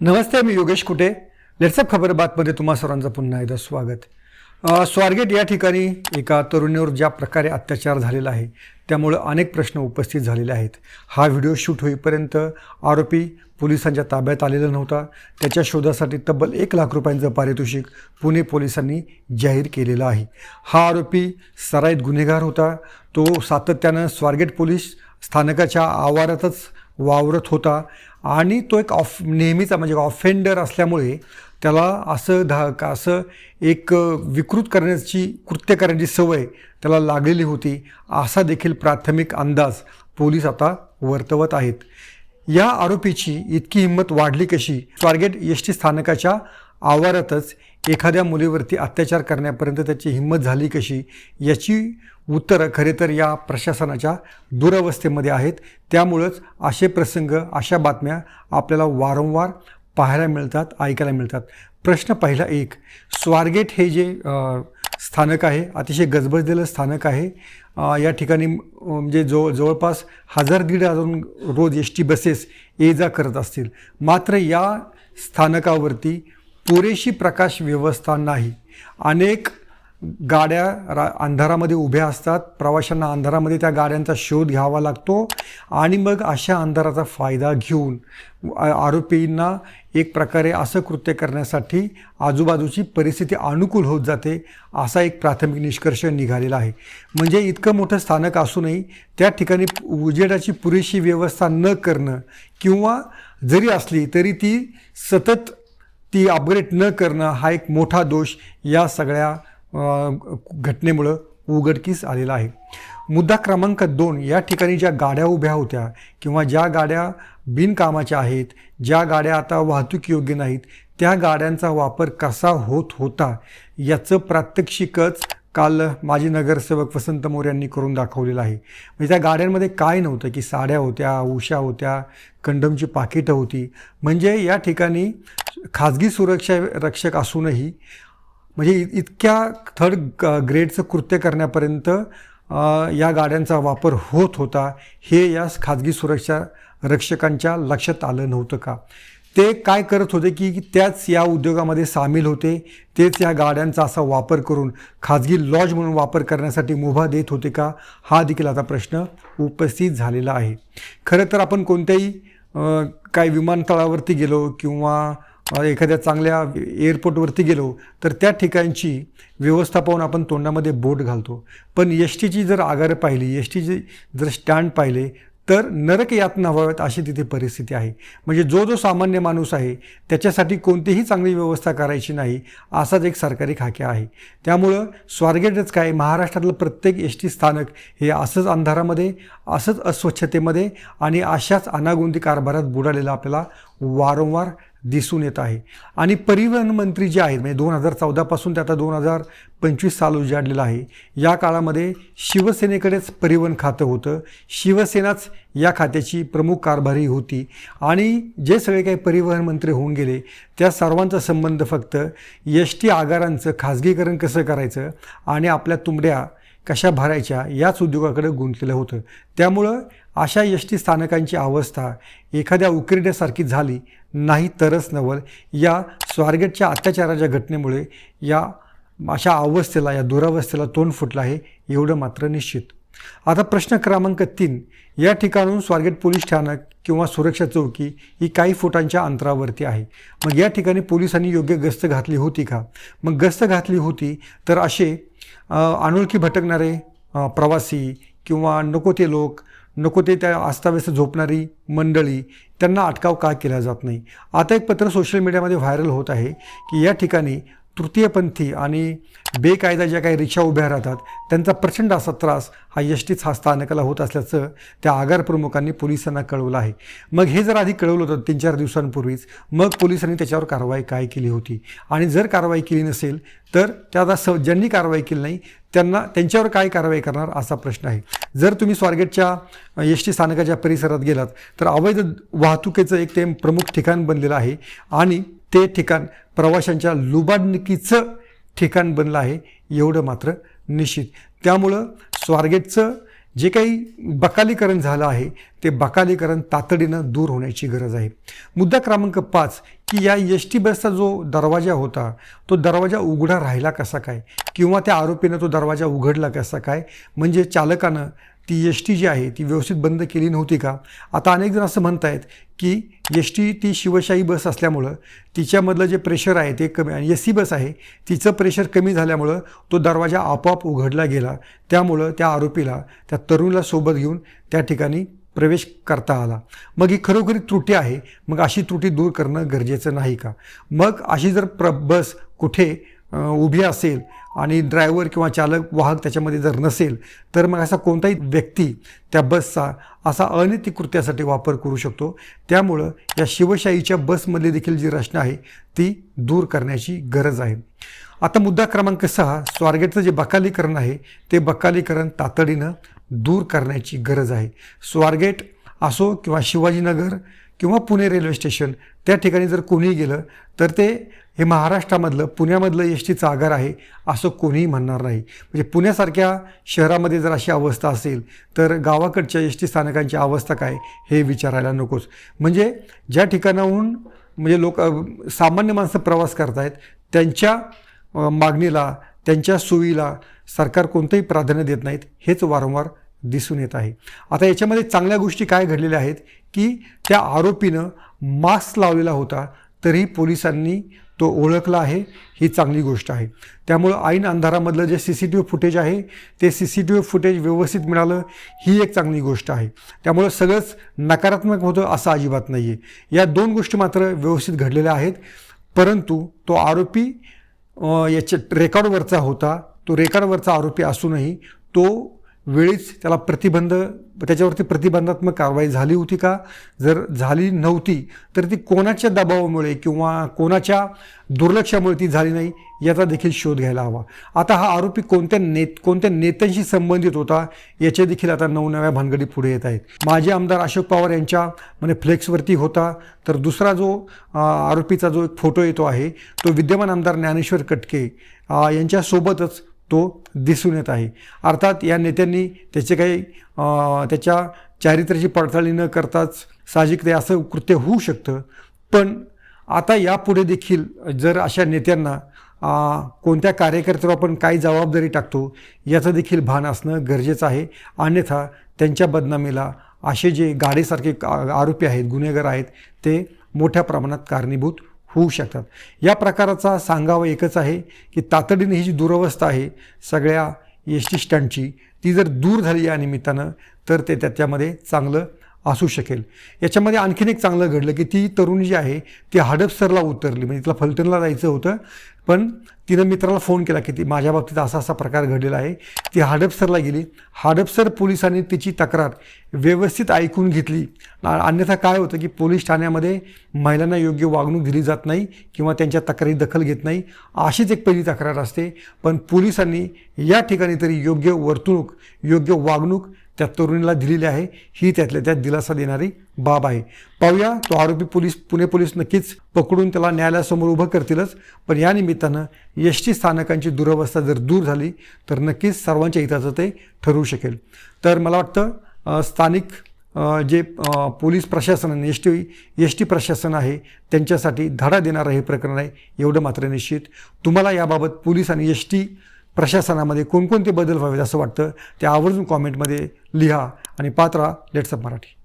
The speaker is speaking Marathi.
नमस्ते मी योगेश कुटे. लेट्सअप खबर बातमध्ये तुम्हा सर्वांचं पुन्हा एकदा स्वागत. स्वारगेट या ठिकाणी एका तरुणीवर ज्या प्रकारे अत्याचार झालेला आहे त्यामुळं अनेक प्रश्न उपस्थित झालेले आहेत. हा व्हिडिओ शूट होईपर्यंत आरोपी पोलिसांच्या ताब्यात आलेला नव्हता. त्याच्या शोधासाठी तब्बल एक लाख रुपयांचं पारितोषिक पुणे पोलिसांनी जाहीर केलेलं आहे. हा आरोपी सराईत गुन्हेगार होता. तो सातत्यानं स्वारगेट पोलीस स्थानकाच्या आवारातच वावरत होता. आणि तो एक ऑफ नेहमीचा म्हणजे ऑफेंडर असल्यामुळे त्याला असं धा का असं एक विकृत करण्याची कृत्य करण्याची सवय त्याला लागलेली होती. असा देखील प्राथमिक अंदाज पोलीस आता वर्तवत आहेत. या आरोपीची इतकी हिंमत वाढली कशी? स्वारगेट एस टी स्थानकाच्या आवारातच एखाद्या मुलीवरती अत्याचार करण्यापर्यंत त्याची हिंमत झाली कशी? याची उत्तरं खरे तर या प्रशासनाच्या दुरवस्थेमध्ये आहेत. त्यामुळंच असे प्रसंग अशा बातम्या आपल्याला वारंवार पाहायला मिळतात ऐकायला मिळतात. प्रश्न पहिला एक स्वारगेट हे जे स्थानक आहे अतिशय गजबजलेलं स्थानक आहे. या ठिकाणी म्हणजे जव जवळपास हजार दीड हजार रोज एस टी बसेस ये जा करत असतील. मात्र या स्थानकावरती पुरेशी प्रकाश व्यवस्था नाही. अनेक गाड्या रा अंधारामध्ये उभ्या असतात. प्रवाशांना अंधारामध्ये त्या गाड्यांचा शोध घ्यावा लागतो आणि मग अशा अंधाराचा फायदा घेऊन आरोपींना एक प्रकारे असं कृत्य करण्यासाठी आजूबाजूची परिस्थिती अनुकूल होत जाते असा एक प्राथमिक निष्कर्ष निघालेला आहे. म्हणजे इतकं मोठं स्थानक असूनही त्या ठिकाणी उजेडाची पुरेशी व्यवस्था न करणं किंवा जरी असली तरी ती सतत ती अपग्रेड न करणं हा एक मोठा दोष या सगळ्या घटनेमुळं उघडकीस आलेला आहे. मुद्दा क्रमांक दोन या ठिकाणी ज्या गाड्या उभ्या होत्या किंवा ज्या गाड्या बिनकामाच्या आहेत ज्या गाड्या आता वाहतूक योग्य नाहीत त्या गाड्यांचा वापर कसा होत होता याचं प्रात्यक्षिकच काल माजी नगरसेवक वसंत मोर यांनी करून दाखवलेलं आहे. म्हणजे त्या गाड्यांमध्ये काय नव्हतं की साड्या होत्या उशा होत्या कंडमची पाकिटं होती. म्हणजे या ठिकाणी खाजगी सुरक्षा रक्षक असूनही म्हणजे इतक्या थर्ड ग- ग्रेडचं कृत्य करण्यापर्यंत या गाड्यांचा वापर होत होता हे या खाजगी सुरक्षा रक्षकांच्या लक्षात आलं नव्हतं का? ते काय करत होते की त्याच या उद्योगामध्ये सामील होते तेच या गाड्यांचा असा वापर करून खाजगी लॉज म्हणून वापर करण्यासाठी मुभा देत होते का? हा देखील आता प्रश्न उपस्थित झालेला आहे. खरं तर आपण कोणत्याही काही काय विमानतळावरती गेलो किंवा एखाद्या चांगल्या एअरपोर्टवरती गेलो तर त्या ठिकाणची व्यवस्था पाहून आपण तोंडामध्ये बोट घालतो. पण एस टीची जर आगारं पाहिली एस टीचे जर स्टँड पाहिले तर नरक यातना व्हाव्यात अशी तिथे परिस्थिती आहे. म्हणजे जो जो सामान्य माणूस आहे त्याच्यासाठी कोणतीही चांगली व्यवस्था करायची नाही असाच एक सरकारी खाक्या आहे. त्यामुळं स्वारगेटच काय महाराष्ट्रातलं प्रत्येक एस टी स्थानक हे असंच अंधारामध्ये असंच अस्वच्छतेमध्ये आणि अशाच अनागोंदी कारभारात बुडालेलं आपल्याला वारंवार दिसून येत आहे. आणि परिवहन मंत्री जे आहेत म्हणजे दोन हजार चौदापासून ते आता दोन हजार पंचवीस साल उजाडलेलं आहे. या काळामध्ये शिवसेनेकडेच परिवहन खातं होतं. शिवसेनाच या खात्याची प्रमुख कारभारी होती. आणि जे सगळे काही परिवहन मंत्री होऊन गेले त्या सर्वांचा संबंध फक्त एस टी आगारांचं खाजगीकरण कसं करायचं आणि आपल्या तुंबड्या कशा भरायच्या याच उद्योगाकडे गुंतलेलं होतं. त्यामुळं अशा एस टी स्थानकांची अवस्था एखाद्या उकिरड्यासारखी झाली नाही तरच नवल. या स्वारगेटच्या अत्याचाराच्या घटनेमुळे या अशा अवस्थेला या दुरावस्थेला तोंड फुटलं आहे एवढं मात्र निश्चित. आता प्रश्न क्रमांक तीन. या ठिकाणून स्वारगेट पोलीस स्थानक किंवा सुरक्षा चौकी ही काही फुटांच्या अंतरावरती आहे. मग या ठिकाणी पोलिसांनी योग्य गस्त घातली होती का? मग गस्त घातली होती तर असे अनोळखी भटकणारे प्रवासी किंवा नको ते लोक नको ते त्या आस्थाव्यस्त झोपणारी मंडळी त्यांना अटकाव का केला जात नाही? आता एक पत्र सोशल मीडियामध्ये व्हायरल होत आहे की या ठिकाणी तृतीयपंथी आणि बेकायदा ज्या काही रिक्षा उभ्या राहतात त्यांचा प्रचंड असा त्रास हा यष्टीच हा स्थानकाला होत असल्याचं त्या आगार प्रमुखांनी पोलिसांना कळवलं आहे. मग हे जर आधी कळवलं होतं तीन चार दिवसांपूर्वीच मग पोलिसांनी त्याच्यावर कारवाई काय केली होती? आणि जर कारवाई केली नसेल तर त्या स ज्यांनी कारवाई केली नाही त्यांना त्यांच्यावर काय कारवाई करणार असा प्रश्न आहे. जर तुम्ही स्वारगेटच्या एस टी स्थानकाच्या परिसरात गेलात तर अवैध वाहतुकीचं एक ते प्रमुख ठिकाण बनलेलं आहे आणि ते ठिकाण प्रवाशांच्या लुबाडणुकीचं ठिकाण बनलं आहे एवढं मात्र निश्चित. त्यामुळं स्वारगेटचं जे काही बकालीकरण झालं आहे ते बकालीकरण तातडीनं दूर होण्याची गरज आहे. मुद्दा क्रमांक पाच की या एस टी बसचा जो दरवाजा होता तो दरवाजा उघडा राहिला कसा काय? किंवा त्या आरोपीनं तो दरवाजा उघडला कसा काय? म्हणजे चालकानं ती एस टी जी आहे ती व्यवस्थित बंद केली नव्हती का? आता अनेक जण असं म्हणत आहेत की एस टी ती शिवशाही बस असल्यामुळं तिच्यामधलं जे प्रेशर आहे ते कमी आणि एस सी बस आहे तिचं प्रेशर कमी झाल्यामुळं तो दरवाजा आपोआप उघडला गेला. त्यामुळं त्या आरोपीला त्या तरुणला सोबत घेऊन त्या ठिकाणी प्रवेश करता आला. मग ही खरोखरी त्रुटी आहे मग अशी त्रुटी दूर करणं गरजेचं नाही का? मग अशी जर प्र बस कुठे उभी असेल आणि ड्रायव्हर किंवा चालक वाहक त्याच्यामध्ये जर नसेल तर मग असा कोणताही व्यक्ती त्या बसचा असा अनैतिक कृत्यासाठी वापर करू शकतो. त्यामुळं या शिवशाहीच्या बसमधली देखील जी रचना आहे ती दूर करण्याची गरज आहे. आता मुद्दा क्रमांक सहा स्वारगेटचं जे बकालीकरण आहे ते बकालीकरण तातडीनं दूर करण्याची गरज आहे. स्वारगेट असो किंवा शिवाजीनगर किंवा पुणे रेल्वे स्टेशन त्या ठिकाणी जर कोणीही गेलं तर ते हे महाराष्ट्रामधलं पुण्यामधलं एस टीचं आगार आहे असं कोणीही म्हणणार नाही. म्हणजे पुण्यासारख्या शहरामध्ये जर अशी अवस्था असेल तर गावाकडच्या एस टी स्थानकांची अवस्था काय हे विचारायला नकोच. म्हणजे ज्या ठिकाणाहून म्हणजे लोक सामान्य माणसं प्रवास करतायत त्यांच्या मागणीला त्यांच्या सोयीला सरकार कोणतंही प्राधान्य देत नाहीत हेच वारंवार दिसून येत आहे. आता याच्यामध्ये चांगल्या गोष्टी काय घडलेल्या आहेत की त्या आरोपीनं मास्क लावलेला होता तरी पोलिसांनी तो ओळखला आहे ही चांगली गोष्ट आहे. त्यामुळं ऐन अंधारामधलं जे C C T V footage आहे ते C C T V footage व्यवस्थित मिळालं ही एक चांगली गोष्ट आहे. त्यामुळं सगळंच नकारात्मक होतं असं अजिबात नाही आहे या दोन गोष्टी मात्र व्यवस्थित घडलेल्या आहेत परंतु तो आरोपी याच्या रेकॉर्डवरचा होता तो रेकॉर्डवरचा आरोपी असूनही तो वेळीच त्याला प्रतिबंध त्याच्यावरती प्रतिबंधात्मक कारवाई झाली होती का? जर झाली नव्हती तर ती कोणाच्या दबावामुळे किंवा कोणाच्या दुर्लक्षामुळे ती झाली नाही याचा देखील शोध घ्यायला हवा. आता हा आरोपी कोणत्या नेत कोणत्या नेत्यांशी संबंधित होता याचे देखील आता नवनव्या भानगडी पुढे येत आहेत. माजी आमदार अशोक पवार यांच्या म्हणजे फ्लेक्सवरती होता तर दुसरा जो आरोपीचा जो एक फोटो येतो आहे तो विद्यमान आमदार ज्ञानेश्वर कटके यांच्यासोबतच तो दिसून येत आहे. अर्थात या नेत्यांनी त्याचे काही त्याच्या चारित्र्याची पडताळणी न करताच साहजिक ते असं कृत्य होऊ शकतं. पण आता यापुढे देखील जर अशा नेत्यांना कोणत्या कार्यकर्त्यावर आपण काय जबाबदारी टाकतो याचं देखील भान असणं गरजेचं आहे. अन्यथा त्यांच्या बदनामीला असे जे गाडीसारखे आरोपी आहेत गुन्हेगार आहेत ते मोठ्या प्रमाणात कारणीभूत होऊ शकतात. या प्रकाराचा सांगावं एकच आहे की तातडीने ही जी दुरवस्था आहे सगळ्या एस टी स्टँडची ती जर दूर झाली या निमित्तानं तर ते त्याच्यामध्ये चांगलं असू शकेल. याच्यामध्ये आणखीन एक चांगलं घडलं की ती तरुणी जी आहे ती हडपसरला उतरली. म्हणजे तिला फलटणला जायचं होतं पण तिनं मित्राला फोन केला की ती माझ्या बाबतीत असा असा प्रकार घडलेला आहे. ती हडपसरला गेली. हडपसर पोलिसांनी तिची तक्रार व्यवस्थित ऐकून घेतली. अन्यथा काय होतं की पोलीस ठाण्यामध्ये महिलांना योग्य वागणूक दिली जात नाही किंवा त्यांच्या तक्रारी दखल घेत नाही. अशीच एक पहिली तक्रार असते. पण पोलिसांनी या ठिकाणी तरी योग्य वर्तणूक योग्य वागणूक त्या तरुणीला दिलेली आहे. ही त्यातल्या त्यात दिलासा देणारी बाब आहे. पाहूया तो आरोपी पोलीस पुणे पोलीस नक्कीच पकडून त्याला न्यायालयासमोर उभं करतीलच. पण या निमित्तानं एस टी स्थानकांची दुरवस्था जर दूर झाली तर नक्कीच सर्वांच्या हिताचं ते ठरवू शकेल. तर मला वाटतं स्थानिक जे पोलीस प्रशासन एस टी एस टी प्रशासन आहे त्यांच्यासाठी धडा देणारं हे प्रकरण आहे एवढं मात्र निश्चित. तुम्हाला याबाबत पोलीस आणि एस टी प्रशासनामध्ये कोणकोणते बदल व्हावेत असं वाटतं ते आवर्जून कॉमेंटमध्ये लिहा आणि पात्रा लेट्सअप मराठी.